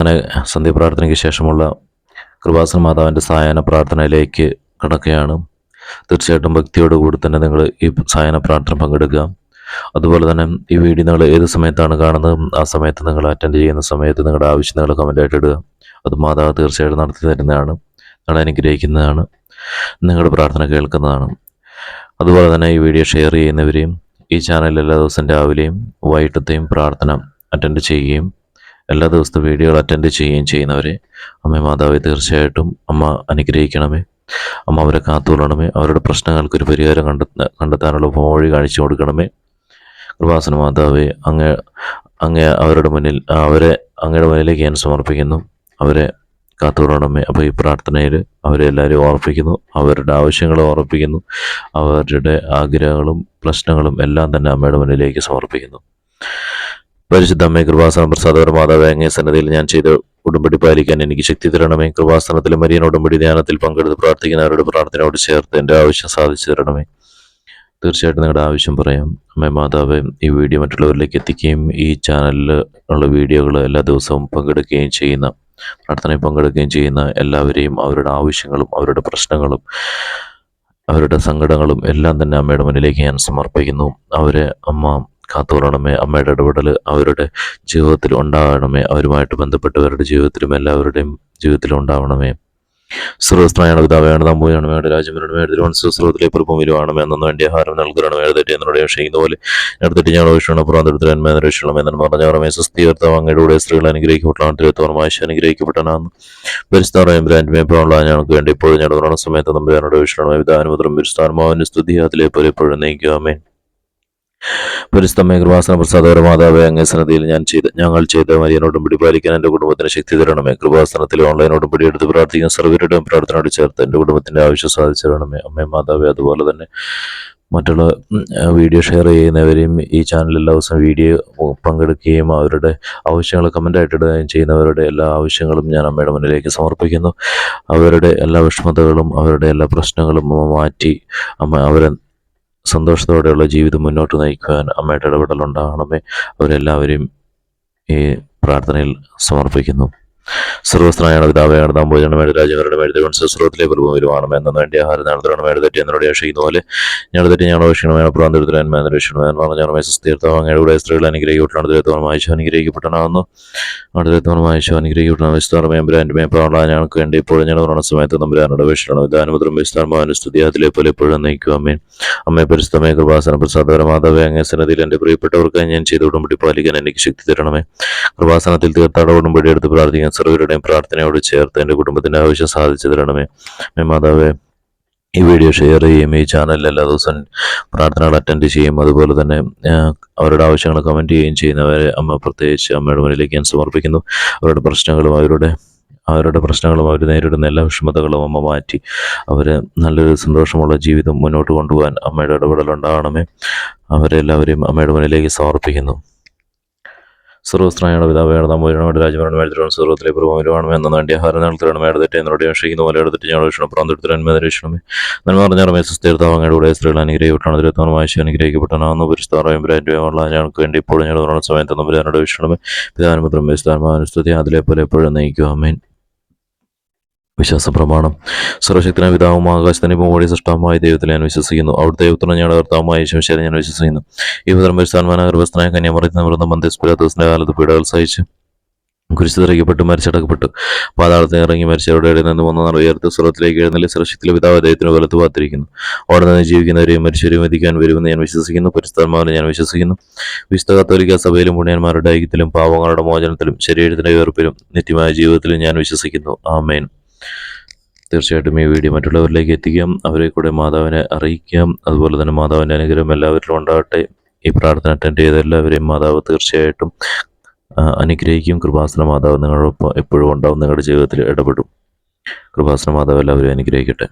അങ്ങനെ സന്ധ്യപ്രാർത്ഥനയ്ക്ക് ശേഷമുള്ള കൃപാസന മാതാവിന്റെ സായാഹ്ന പ്രാർത്ഥനയിലേക്ക് കടക്കുകയാണ്. തീർച്ചയായിട്ടും ഭക്തിയോടുകൂടി തന്നെ നിങ്ങൾ ഈ സായാഹ്ന പ്രാർത്ഥന പങ്കെടുക്കുക. അതുപോലെ തന്നെ ഈ വീഡിയോ നിങ്ങൾ ഏത് സമയത്താണ് കാണുന്നത് ആ സമയത്ത് നിങ്ങൾ അറ്റൻഡ് ചെയ്യുന്ന സമയത്ത് നിങ്ങളുടെ ആവശ്യം നിങ്ങൾ കമന്റായിട്ട് ഇടുക. അത് മാതാവ് തീർച്ചയായിട്ടും നടത്തി തരുന്നതാണ് നിങ്ങളെ അനുഗ്രഹിക്കുന്നതാണ് നിങ്ങളുടെ പ്രാർത്ഥന കേൾക്കുന്നതാണ്. അതുപോലെ തന്നെ ഈ വീഡിയോ ഷെയർ ചെയ്യുന്നവരെയും ഈ ചാനൽ എല്ലാ ദിവസവും രാവിലെയും വൈകിട്ടത്തെയും പ്രാർത്ഥന അറ്റൻഡ് ചെയ്യുകയും എല്ലാ ദിവസത്തെ വീഡിയോകൾ അറ്റൻഡ് ചെയ്യുകയും ചെയ്യുന്നവരെ അമ്മ മാതാവെ തീർച്ചയായിട്ടും അമ്മ അനുഗ്രഹിക്കണമേ. അമ്മ അവരെ കാത്തുകൊള്ളണമേ. അവരുടെ പ്രശ്നങ്ങൾക്കൊരു പരിഹാരം കണ്ടെത്ത കണ്ടെത്താനുള്ള വഴി കാണിച്ചു കൊടുക്കണമേ. കൃപാസന മാതാവെ അങ്ങ് അങ്ങ് അവരുടെ മുന്നിൽ അവരെ അങ്ങയുടെ മുന്നിലേക്ക് ഞാൻ സമർപ്പിക്കുന്നു. അവരെ കാത്തുകൊള്ളണമേ. അപ്പോൾ ഈ പ്രാർത്ഥനയിൽ അവരെ എല്ലാവരും ഓർപ്പിക്കുന്നു. അവരുടെ ആവശ്യങ്ങൾ ഓർപ്പിക്കുന്നു. അവരുടെ ആഗ്രഹങ്ങളും പ്രശ്നങ്ങളും എല്ലാം തന്നെ അമ്മയുടെ മുന്നിലേക്ക് സമർപ്പിക്കുന്നു. പരിശുദ്ധ അമ്മേ കൃപാസന പ്രസാദപര മാതാവ് അങ്ങേ സന്നദ്ധയിൽ ഞാൻ ചെയ്ത ഉടമ്പടി പാലിക്കാൻ എനിക്ക് ശക്തി തരണമേ. കൃപാസനത്തിലെ മരിയൻ ഉടമ്പടി ധ്യാനത്തിൽ പങ്കെടുത്ത് പ്രാർത്ഥിക്കുന്നവരുടെ പ്രാർത്ഥനയോട് ചേർത്ത് എന്റെ ആവശ്യം സാധിച്ചു തരണമേ. തീർച്ചയായിട്ടും നിങ്ങളുടെ ആവശ്യം പറയാം. അമ്മ മാതാവ് ഈ വീഡിയോ മറ്റുള്ളവരിലേക്ക് എത്തിക്കുകയും ഈ ചാനലിൽ ഉള്ള വീഡിയോകൾ എല്ലാ ദിവസവും പങ്കെടുക്കുകയും ചെയ്യുന്ന പ്രാർത്ഥനയിൽ പങ്കെടുക്കുകയും ചെയ്യുന്ന എല്ലാവരെയും അവരുടെ ആവശ്യങ്ങളും അവരുടെ പ്രശ്നങ്ങളും അവരുടെ സങ്കടങ്ങളും എല്ലാം തന്നെ അമ്മയുടെ മുന്നിലേക്ക് ഞാൻ സമർപ്പിക്കുന്നു. അവരെ അമ്മ കാത്തുകൊള്ളണമേ. അമ്മയുടെ ഇടപെടൽ അവരുടെ ജീവിതത്തിൽ ഉണ്ടാകണമേ. അവരുമായിട്ട് ബന്ധപ്പെട്ടവരുടെ ജീവിതത്തിലും എല്ലാവരുടെയും ജീവിതത്തിലും ഉണ്ടാവണമേ. സർവസ്ത്രയാണ് പിതാവാണ് തമ്പുയാണ് വേണ്ട രാജ്യമരുടെ മേട് തിരുവനന്തപുരത്തിലെ പ്രഭൂമിയിലുമാണ് എന്നൊന്നും വേണ്ടി ആഹാരം നൽകുകയാണ് എഴുതട്ടെ എന്നോട് ചെയ്യുന്ന പോലെ എടുത്തിട്ട് ഞാൻ വീക്ഷണം പുറത്തെടുത്തിരന്മേ എന്നു പറഞ്ഞ ഓർമ്മയെ സുസ്ഥീകർത്താവ് അങ്ങയുടെ സ്ത്രീകൾ അനുഗ്രഹിക്കപ്പെട്ടാണ് തിരുത്തോർമാശ അനുഗ്രഹിക്കപ്പെട്ടനാന്ന് പരിസ്ഥാനം ബ്രാൻഡ്മേ പോകാനുള്ള ഞങ്ങൾക്ക് വേണ്ടി ഇപ്പോഴും ഞങ്ങളുടെ സമയത്ത് നമ്പിയാനോട് വിധാനമുദ്രം പരിസ്ഥാനമാവിന്റെ സ്തുതി അതിലെ പോലെ എപ്പോഴും നയിക്കാമേ പരിസ്ഥമയ കൃപാസന പ്രസാദകര മാതാവേ അങ്ങേ സന്നദ്ധിയിൽ ഞാൻ ചെയ്ത ഞങ്ങൾ ചെയ്ത മരിയനോടും പിടി പാലിക്കാൻ എന്റെ കുടുംബത്തിന് ശക്തി തരണമേ. കൃപാസനത്തിൽ ഓൺലൈനോടും പിടി എടുത്ത് പ്രാർത്ഥിക്കാൻ സർവരുടെയും പ്രാർത്ഥനയോട് ചേർത്ത് എന്റെ കുടുംബത്തിന്റെ ആവശ്യം സാധിച്ചു അമ്മേ മാതാവേ അതുപോലെ തന്നെ മറ്റുള്ള വീഡിയോ ഷെയർ ചെയ്യുന്നവരെയും ഈ ചാനൽ എല്ലാ ദിവസവും വീഡിയോ പങ്കെടുക്കുകയും അവരുടെ ആവശ്യങ്ങൾ കമന്റായിട്ട് ഇടുകയും ചെയ്യുന്നവരുടെ എല്ലാ ആവശ്യങ്ങളും ഞാൻ അമ്മയുടെ മുന്നിലേക്ക് സമർപ്പിക്കുന്നു. അവരുടെ എല്ലാ വിഷമതകളും അവരുടെ എല്ലാ പ്രശ്നങ്ങളും മാറ്റി അമ്മ അവരെ സന്തോഷത്തോടെയുള്ള ജീവിതം മുന്നോട്ട് നയിക്കുവാൻ അമ്മയുടെ ഇടപെടലുണ്ടാകണമേ അവരെല്ലാവരെയും ഈ പ്രാർത്ഥനയിൽ സമർപ്പിക്കുന്നു. സർവസ്നായാണ് പിതാവയാണ് നാം ഭോജനമേട് രാജ്യങ്ങളുടെ മേട് പ്രഭു പ്രഭുവിലുമാണ് എന്നു വേണ്ടി ആഹാരം നടത്തണം മേട് തെറ്റി എന്നോട് ചെയ്യുന്ന പോലെ ഞങ്ങൾ തെറ്റി ഞങ്ങൾ അപേക്ഷിക്കണമേ പ്രാന്തരത്തിലാൻ അന്വേഷിക്കണമെന്ന് പറഞ്ഞാൽ മെസ്സീർത്തം അങ്ങയുടെ കൂടെ സ്ത്രീകൾ അനുഗ്രഹിക്കപ്പെട്ടാണ് ദുരത്വം വായിച്ചു അനുഗ്രഹിക്കപ്പെട്ടാണെന്ന് അവിടെ ദുരത്വം വായിച്ചു അനുഗ്രഹിക്കപ്പെട്ടാണ് വിസ്താരമേ ബ്രാൻഡ് പ്രാണ ഞങ്ങൾക്ക് വേണ്ടി ഇപ്പോഴും ഞങ്ങൾ പറഞ്ഞ സമയത്ത് നമ്പരാനോട് വിഷണം വിധാനപത്രം സ്തുതി അതിലെ പോലെ എപ്പോഴും നയിക്കും അമ്മേ അമ്മയെ പരിസ്ഥമേ കൃപാസന പ്രസാദപര മാതാവേ അങ്ങേ സന്നദ്ധിയിൽ എന്റെ പ്രിയപ്പെട്ടവർക്ക് ഞാൻ ചെയ്ത് ഉടമ്പടി പാലിക്കാൻ എനിക്ക് ശക്തി തരണമേ. കൃപാസനത്തിൽ തീർത്ഥാട ഉടമ്പടി എടുത്ത് പ്രാർത്ഥിക്കാൻ സർവരുടെയും പ്രാർത്ഥനയോട് ചേർത്ത് എന്റെ കുടുംബത്തിന്റെ ആവശ്യം സാധിച്ചു തരണമേ മേ മാതാവേ ഈ വീഡിയോ ഷെയർ ചെയ്യും ഈ ചാനലിൽ എല്ലാ ദിവസവും പ്രാർത്ഥനകൾ അറ്റൻഡ് ചെയ്യും. അതുപോലെ തന്നെ അവരുടെ ആവശ്യങ്ങൾ കമന്റ് ചെയ്യുകയും ചെയ്യുന്നവരെ അമ്മ പ്രത്യേകിച്ച് അമ്മയുടെ മുന്നിലേക്ക് ഞാൻ സമർപ്പിക്കുന്നു. അവരുടെ പ്രശ്നങ്ങളും അവരുടെ അവരുടെ പ്രശ്നങ്ങളും അവർ നേരിടുന്ന എല്ലാ വിഷമതകളും അമ്മ മാറ്റി അവർ നല്ലൊരു സന്തോഷമുള്ള ജീവിതം മുന്നോട്ട് കൊണ്ടുപോകാൻ അമ്മയുടെ ഇടപെടൽ ഉണ്ടാകണമേ. അവരെല്ലാവരെയും അമ്മയുടെ മുന്നിലേക്ക് സമർപ്പിക്കുന്നു. സർവസ്ത്രയാണ് പിതാവേണം നമ്മോട് രാജ്യഭരണം മേടിച്ചിട്ടുണ്ട് സർവത്തിലെ പ്രഭുവാണ് എന്ന വേണ്ടി നൽകണം മേടത്തെ എന്നോട് രക്ഷിക്കുന്ന പോലെ എടുത്തിട്ട് ഞങ്ങൾ വിഷ്ണു പ്രാന്തെടുത്തിരന്മേ രക്ഷണമേ നന്മ പറഞ്ഞ രമേശ് സ്ഥിരതാവങ്ങളുടെ കൂടെ സ്ത്രീകൾ അനുഗ്രഹിക്കപ്പെട്ടാണ് തിരുത്താൻ വായിച്ച് അനുഗ്രഹിക്കപ്പെട്ടാണ് പരിസ്ഥാറയും ബ്രാൻഡുമുള്ള ഞങ്ങൾക്ക് വേണ്ടി ഇപ്പോഴും ഞങ്ങൾ സമയത്ത് നമ്മൾ ഞാനോട് രക്ഷണമേ പിതാനുപുത്രം വിസ്താരമാനുസ്തുതി അതിലെ പോലെ എപ്പോഴും നയിക്കുക അമ്മേൻ വിശ്വാസ പ്രമാണം സർവശക്തനായ പിതാവും ആകാശത്തിന് മോടി സൃഷ്ടമായ ദൈവത്തിൽ ഞാൻ വിശ്വസിക്കുന്നു. അവിടുത്തെ ദൈവത്തിന് ഞാൻ കർത്താവുമായ ശംശേരം ഞാൻ വിശ്വസിക്കുന്നു. ഈ പുത്രം പരിസ്ഥാനമായ ഗർഭസ്ഥനായ കന്യാമറിയുന്ന മന്ദിസ് മന്ദിസ്പുരാദോസിന്റെ കാലത്ത് പീഡകൾ സഹിച്ച് കുരിശ് തിരക്കപ്പെട്ട് മരിച്ചടക്കപ്പെട്ടു. പാതാളത്തിൽ ഇറങ്ങി മരിച്ചവരുടെ ഇടയിൽ നിന്ന് വന്ന ഉയർത്ത് സ്വർഗത്തിലേക്ക് എഴുന്നള്ളി സുരക്ഷിത്തിലെ പിതാവ് അദ്ദേഹത്തിന് വലത്ത് പാത്തിരിക്കുന്നു അവിടെ നിന്ന് ജീവിക്കുന്നവരെയും മരിച്ചവരെയും വധിക്കാൻ വരുമെന്ന് ഞാൻ വിശ്വസിക്കുന്നു. പരിസ്ഥാന്മാരെ ഞാൻ വിശ്വസിക്കുന്നു. വിശുദ്ധ കത്തോലിക്ക സഭയിലും പുണ്യന്മാരുടെ ഐക്യത്തിലും പാവങ്ങളുടെ മോചനത്തിലും ശരീരത്തിന്റെ ഉയർപ്പിലും നിത്യമായ ജീവിതത്തിലും ഞാൻ വിശ്വസിക്കുന്നു. ആമേൻ. തീർച്ചയായിട്ടും ഈ വീഡിയോ മറ്റുള്ളവരിലേക്ക് എത്തിക്കാം. അവരെ കൂടെ മാതാവിനെ അറിയിക്കാം. അതുപോലെ തന്നെ മാതാവിന്റെ അനുഗ്രഹം എല്ലാവരിലും ഉണ്ടാകട്ടെ. ഈ പ്രാർത്ഥന അറ്റൻഡ് ചെയ്ത എല്ലാവരെയും മാതാവ് തീർച്ചയായിട്ടും അനുഗ്രഹിക്കും. കൃപാസന മാതാവ് നിങ്ങളോടൊപ്പം എപ്പോഴും ഉണ്ടാവും. നിങ്ങളുടെ ജീവിതത്തിൽ ഇടപെടും. കൃപാസന മാതാവ് എല്ലാവരെയും അനുഗ്രഹിക്കട്ടെ.